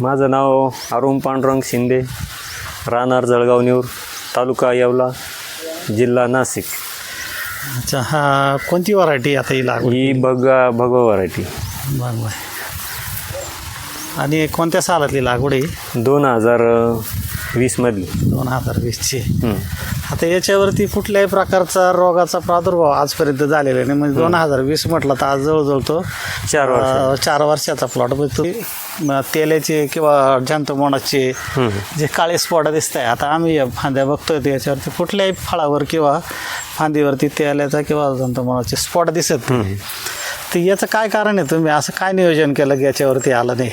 माझं नाव अरुण पांडुरंग शिंदे राहणार जळगाव नेऊर तालुका येवला जिल्हा नाशिक. अच्छा हा कोणती व्हरायटी आता ही लागवड ही बगा भगवा व्हरायटी बरं बरं. आणि कोणत्या सालातली लागवड आहे दोन हजार वीसमधली दोन हजार वीसची. आता याच्यावरती कुठल्याही प्रकारचा रोगाचा प्रादुर्भाव आजपर्यंत झालेला नाही. म्हणजे दोन हजार वीस म्हटलं तर आज जवळजवळ तो चार वर्ष. चार वर्षाचा प्लॉट म्हणजे तो तेलाचे किंवा जंतुमोणाचे. जे काळे स्पॉट दिसत आहे आता आम्ही या फांद्या बघतोय याच्यावरती कुठल्याही फळावर किंवा फांदीवरती तेलाचा किंवा जंतुमोणाचे स्पॉट दिसत नाही. तर याचं काय कारण आहे? तुम्ही असं काय नियोजन केलं की याच्यावरती आलं नाही?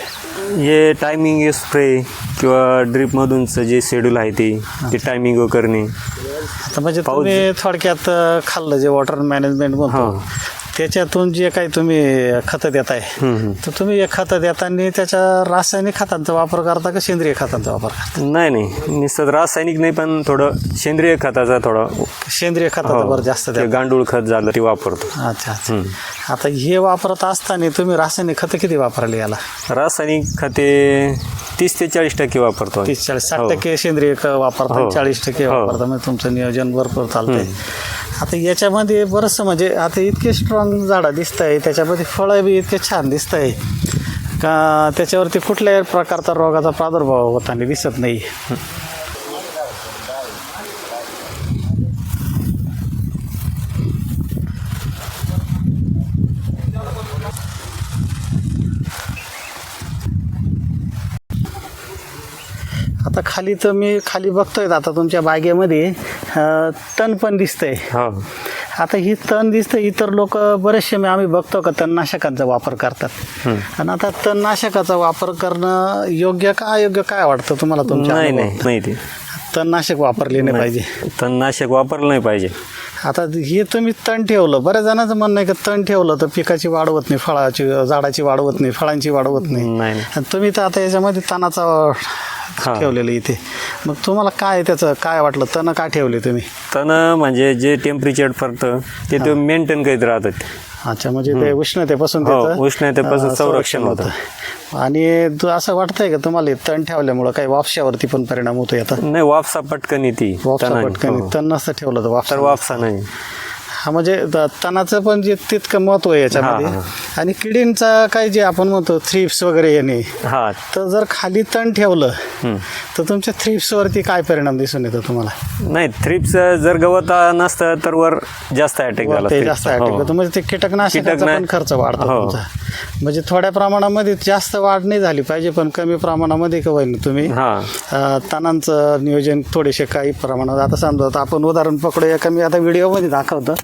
हे टायमिंग स्प्रे किंवा ड्रीपमधूनचं जे शेड्यूल आहे ते ते टायमिंग करणे. आता म्हणजे तुम्ही थोडक्यात अं, खाल्लं जे वॉटर मॅनेजमेंट म्हणतो. हां. त्याच्यातून जे काही तुम्ही खतं देताय हं, हं. तर तुम्ही हे खतं देताना त्याच्या रासायनिक खतांचा वापर करता का सेंद्रिय खतांचा वापर करता? नाही नाही. नुसतं रासायनिक नाही पण थोडं सेंद्रिय खताचा थोडा सेंद्रिय खताचा बरं जास्त गांडूळ खत झालं ते वापरतो. अच्छा अच्छा. आता हे वापरत असताना तुम्ही रासायनिक खतं किती वापरले याला? रासायनिक खते तीस ते चाळीस टक्के वापरतो. तीस चाळीस साठ हो. टक्के सेंद्रिय वापरता हो. चाळीस टक्के हो. वापरता. म्हणजे तुमचं नियोजन भरपूर चालतंय. आता याच्यामध्ये बरंचसं म्हणजे आता इतके स्ट्रॉंग झाडं दिसत आहे त्याच्यामध्ये फळं बी इतके छान दिसत आहे का त्याच्यावरती कुठल्याही प्रकारचा रोगाचा प्रादुर्भाव होताना दिसत नाही. आता खाली तर मी खाली बघतोय आता तुमच्या बागेमध्ये तण पण दिसतंय. हो. आता ही तण दिसतं इतर लोक बरेचसे मी आम्ही बघतो का तणनाशकांचा वापर करतात. आणि आता तणनाशकाचा वापर करणं योग्य का अयोग्य काय वाटतं तुम्हाला तुमच्या नाही नाही ते. तणनाशक वापरले नाही पाहिजे. तणनाशक वापरलं नाही पाहिजे. आता हे तुम्ही तण ठेवलं बऱ्याच जणांचं म्हणणं आहे की तण ठेवलं तर पिकाची वाढ होत नाही फळाची झाडाची वाढ होत नाही फळांची वाढ होत नाही. तुम्ही तर आता याच्यामध्ये तणाचा हा. ठेवलेलं इथे. मग तुम्हाला काय त्याचं? काय वाटलं? तण का ठेवले तुम्ही? तण म्हणजे जे टेम्परेचर पडतं ते ते मेंटेन करीत राहतात. अच्छा म्हणजे ते उष्णतेपासून हो, त्याचं, उष्णतेपासून अं, संरक्षण होतं. आणि तू असं वाटतंय का तुम्हाला हे तण ठेवल्यामुळं काही वापशावरती पण परिणाम होतो याचा नाही वापसा पटकन येते वापसा तणाने. पटकन हो. तण नसतं ठेवलं तर तर वापसा वापसा नाही. हा म्हणजे त- तणाचं पण जे तितकं महत्त्व आहे याच्यामध्ये. हा, आणि किडींचा काही जे आपण म्हणतो थ्रिप्स वगैरे येणे. हा. तर जर खाली तण ठेवलं. तर तुमच्या थ्रिप्सवरती काय परिणाम दिसून येतो तुम्हाला? नाही थ्रिप्स जर गवत नसतं तर वर जास्त अटॅक झाला ते thrips. जास्त हो. अटॅक होतो. म्हणजे ते कीटकनाशकाचा कीटकना- पण खर्च वाढतो हो. तुमचा. म्हणजे थोड्या प्रमाणामध्ये जास्त वाढ नाही झाली पाहिजे पण कमी प्रमाणामध्ये का होईना तुम्ही? हा. अ, तणांचं नियोजन थोडेसे काही प्रमाणात. आता समजा आता आपण उदाहरण पकडूया. का मी आता व्हिडिओमध्ये दाखवतो.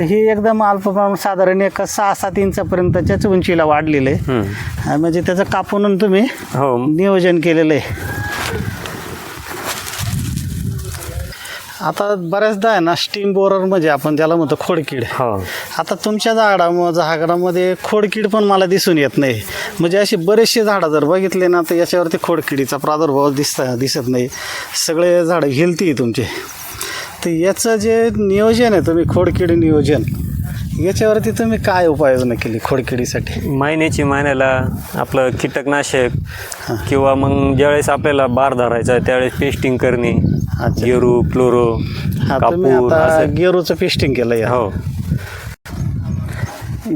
ही एकदम अल्प प्रमाण साधारण एक सहा सात इंचापर्यंतच्याच उंचीला वाढलेलं आहे. म्हणजे त्याचं कापून तुम्ही हो. नियोजन केलेलं आहे. आता बऱ्याचदा आहे ना स्टीम बोरर म्हणजे आपण ज्याला म्हणतो खोडकीड. हो. आता तुमच्या झाडा झाडामध्ये खोडकीड पण मला दिसून येत नाही. म्हणजे अशी बरेचसे झाडं जर बघितले ना तर याच्यावरती खोडकिडीचा प्रादुर्भाव दिसत दिसत नाही. सगळे झाडं हेल्थी तुमचे. तर याचं जे नियोजन आहे तुम्ही खोडकीड नियोजन याच्यावरती तुम्ही काय उपाययोजना केली खोडकिडीसाठी? महिन्याची महिन्याला आपलं कीटकनाशक किंवा मग ज्यावेळेस आपल्याला बार धरायचा आहे, त्यावेळेस पेस्टिंग करणे अच्छा. गेरू क्लोरो हा तुम्ही कापूर आता असं. गेरूचं पेस्टिंग केलं या हो.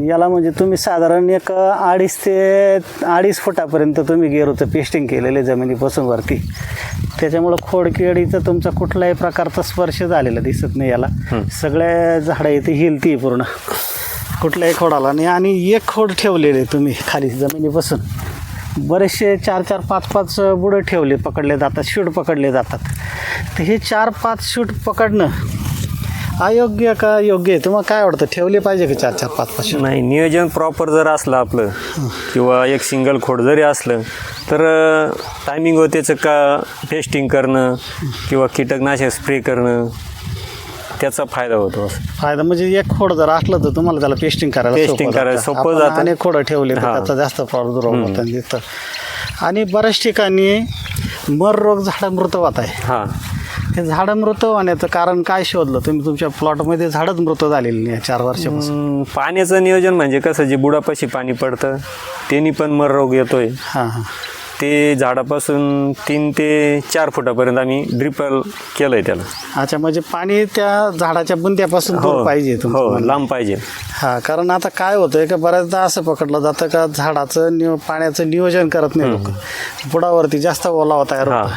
याला म्हणजे तुम्ही साधारण एक अडीच ते अडीच फुटापर्यंत तुम्ही गेरूचं पेस्टिंग केलेलं आहे जमिनीपासून वरती. त्याच्यामुळं खोडकिडीचं तुमचा कुठल्याही प्रकारचा स्पर्श झालेला दिसत नाही याला. सगळ्या झाडं इथे हिलती पूर्ण. कुठल्याही खोडाला नाही. आणि एक खोड ठेवलेले तुम्ही खाली जमिनीपासून. बरेचसे चार चार पाच पाच बुडं ठेवले पकडले जातात शूट पकडले जातात. तर हे चार पाच शूट पकडणं अयोग्य का योग्य आहे तुम्हाला काय वाटतं ठेवले पाहिजे का चार चार पाच पाच नाही नियोजन प्रॉपर जर असलं आपलं किंवा एक सिंगल खोड जरी असलं तर टायमिंग त्याचं का टेस्टिंग करणं किंवा कीटकनाशक स्प्रे करणं त्याचा फायदा होतो असं फायदा म्हणजे एक खोड जर असलं तर तुम्हाला त्याला पेस्टिंग करायला Pasting सोपं करायला जातं. सोपं आपण जातं. अनेक खोडं ठेवले तर हा. त्याचा जास्त प्रादुर्भाव होतो आणि तिथं. आणि बऱ्याच ठिकाणी मर रोग झाडं मृत होत आहे हां हे झाडं मृत होण्याचं कारण काय शोधलं? तुम्ही तुमच्या प्लॉटमध्ये झाडच मृत झालेली नाही चार वर्षापासून. पाण्याचं नियोजन म्हणजे कसं जे बुडापाशी पाणी पडतं त्यांनी पण मर रोग येतोय. हां हां. ते झाडापासून तीन ते चार फुटापर्यंत आम्ही ड्रिपल केलं आहे त्याला. अच्छा म्हणजे पाणी त्या झाडाच्या बुंद्यापासून दूर पाहिजे तुमचं हो म्हणणं. लांब पाहिजे. हा कारण आता काय होतंय का बऱ्याचदा असं पकडलं जातं का झाडाचं नियो पाण्याचं नियोजन करत नाही लोक. बुडावरती जास्त ओलावा तयार हा. होतो.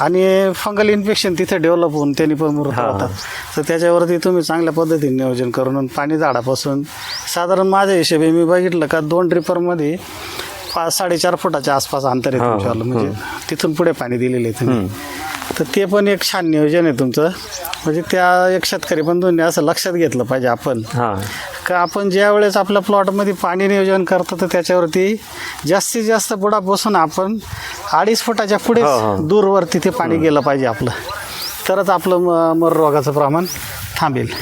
आणि फंगल इन्फेक्शन तिथे डेव्हलप होऊन त्यांनी पण मृत्यू हा. होतात. तर त्याच्यावरती तुम्ही चांगल्या पद्धतीने नियोजन करून पाणी झाडापासून साधारण माझ्या हिशोबी मी बघितलं का दोन ड्रिपरमध्ये पाच साडेचार फुटाच्या आसपास अंतर आहे तुमच्यावालं म्हणजे तिथून पुढे पाणी दिलेलं आहे तुम्ही. तर ते पण एक छान नियोजन आहे तुमचं. म्हणजे त्या एक शेतकरी बंधूंनी असं लक्षात घेतलं पाहिजे आपण. का आपण ज्या वेळेस आपल्या प्लॉटमध्ये पाणी नियोजन करतो तर त्याच्यावरती जास्तीत जास्त बुडापासून आपण अडीच फुटाच्या पुढे हो, हो. दूरवरती ते पाणी गेलं पाहिजे आपलं. तरच आपलं म मर रोगाचं प्रमाण थांबेल.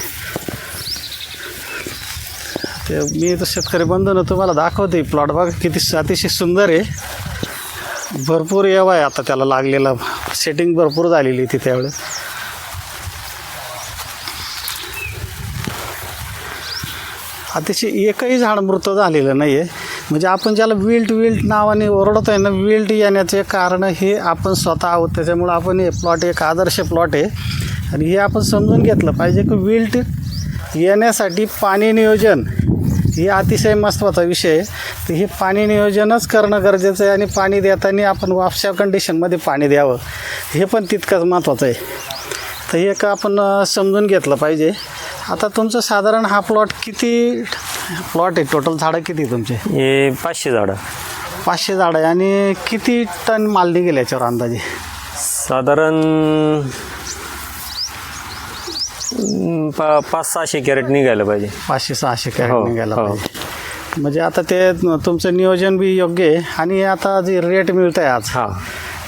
ते मी तर शेतकरी बंधून तुम्हाला दाखवते प्लॉट. बघा किती अतिशय सुंदर आहे. भरपूर येवा आहे आता त्याला लागलेला. सेटिंग भरपूर झालेली आहे ती त्यावेळेस. अतिशय एकही झाड मृत झालेलं नाही आहे म्हणजे आपण ज्याला विल्ट विल्ट नावाने ओरडतो आहे ना विल्ट येण्याचे कारण हे आपण स्वतः आहोत. त्याच्यामुळं आपण हे प्लॉट एक आदर्श प्लॉट आहे. आणि हे आपण समजून घेतलं पाहिजे की विल्ट येण्यासाठी पाणी नियोजन हे अतिशय महत्त्वाचा विषय आहे. तर हे पाणी नियोजनच करणं गरजेचं आहे आणि पाणी देताना आपण वापशा कंडिशनमध्ये पाणी द्यावं. हे पण तितकंच महत्त्वाचं आहे. तर हे का आपण समजून घेतलं पाहिजे. आता तुमचं साधारण हा प्लॉट किती प्लॉट आहे? टोटल झाडं किती आहे तुमचे? हे पाचशे झाडं. पाचशे झाडं आहे. आणि किती टन माल निघेल याच्यावर अंदाजे? साधारण पा पाच सहाशे कॅरेट निघायला पाहिजे. पाचशे सहाशे कॅरेट हो, निघायला हो. पाहिजे. म्हणजे आता ते तुमचं नियोजन बी योग्य आहे. आणि आता जे रेट मिळत आहे आज हां.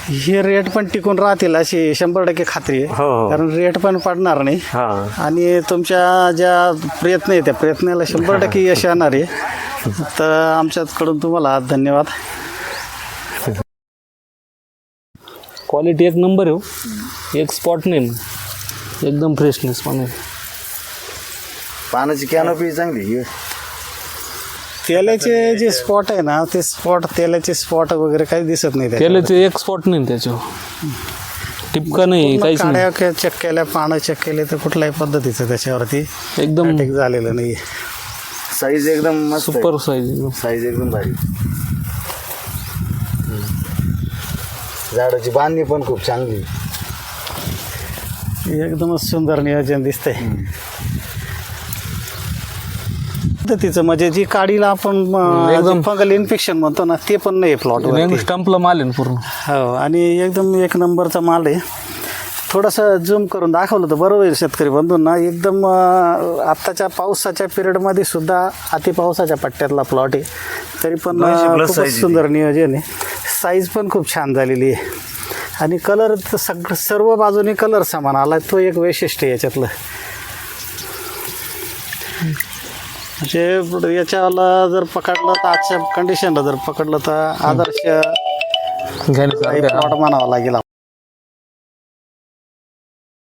हे रेट पण टिकून राहतील अशी शंभर टक्के खात्री आहे हो, हो. कारण रेट पण पडणार नाही हां आणि तुमच्या ज्या प्रयत्न आहे त्या प्रयत्नाला शंभर टक्के यश येणार आहे तर आमच्याकडून तुम्हाला धन्यवाद क्वालिटी एक नंबर आहे हो. एक स्पॉट नाही ना. एकदम फ्रेशनेस पण आहे पानाची कॅनोपी चांगली आहे. तेलाचे जे स्पॉट आहे? ना ते स्पॉट तेलाचे स्पॉट वगैरे काही दिसत नाही त्याच्यावर. केल्याचे एक स्पॉट नाही त्याच्यावर. टिपका नाही पूर्ण काहीच नाही. काड्या चेक केल्या पानं चेक केले तर कुठल्याही पद्धतीचं त्याच्यावरती एकदम अटॅक झालेलं नाही साईज एकदम मस्त. सुपर साईज एकदम. साईज एकदम भारी. झाडाची बांधणी पण खूप चांगली. एकदमच सुंदर नियोजन दिसतंय. पद्धतीचं म्हणजे जी काडीला आपण एकदम- फंगल इन्फेक्शन म्हणतो ना ते पण नाही प्लॉट स्टंपला माल आहे पूर्ण. हो आणि एकदम एक नंबरचा माल आहे. थोडंसं झूम करून दाखवलं तर बरोबर आहे शेतकरी बंधूंना. एकदम आत्ताच्या पावसाच्या पिरियडमध्ये सुद्धा अति पावसाच्या पट्ट्यातला प्लॉट आहे. तरी पण खूपच सुंदर नियोजन आहे. साईज पण खूप छान झालेली आहे. आणि कलर सग सर्व बाजूने कलर समान आला तो एक वैशिष्ट्य याच्यातलं. म्हणजे याच्याला जर पकडलं तर आजच्या कंडिशनला जर पकडलं तर आदर्श काही प्लॉट म्हणावा लागेल.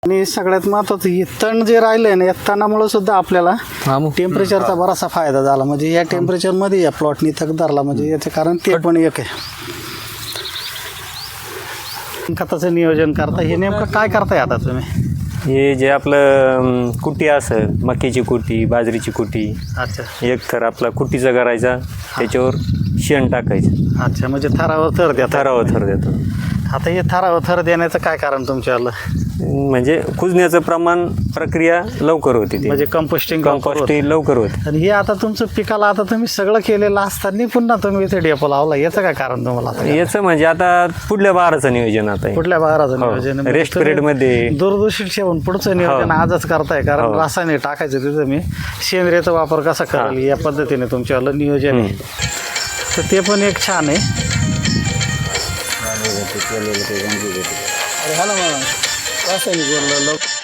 आणि सगळ्यात महत्वाचं हे तण जे राहिलंय ना या तणामुळे सुद्धा आपल्याला टेम्परेचरचा बराचसा फायदा झाला. म्हणजे या टेम्परेचरमध्ये या प्लॉटनी तक धरला. म्हणजे याचे कारण ते पण एक आहे. खताचं नियोजन करता. हे नेमकं काय करताय आता तुम्ही? हे जे आपलं अं, कुटी असेल मक्याची कुटी बाजरीची कुटी अच्छा. एक थर आपला कुटीचा करायचा त्याच्यावर शेण टाकायचं. अच्छा म्हणजे थरावर थर द्या थरावर थर देतो आता हे थरावर थर देण्याचं काय कारण तुमच्यावालं म्हणजे कुजण्याचं प्रमाण प्रक्रिया लवकर होती ती म्हणजे कंपोस्टिंग कंपोस्ट लवकर होते आणि हे आता तुमचं पिकाला आता तुम्ही सगळं केलेलं असताना पुन्हा तुम्ही इथे डेपो लावला याचं काय कारण तुम्हाला आता? याचं म्हणजे आता पुढल्या बाराचं नियोजन आता आहे. कुठल्या बहाराचं हो. नियोजन? Rest तुम्ही period मध्ये- दूरदर्शित ठेवून पुढचं नियोजन हो. आजच करताय कारण हो. रासायनिक टाकायचं तिथं मी सेंद्रियचा वापर कसा करेल या पद्धतीने तुमच्यावालं नियोजन आहे तर ते पण एक छान आहे अरे हा ना मग रासायनिक बोललं लवकर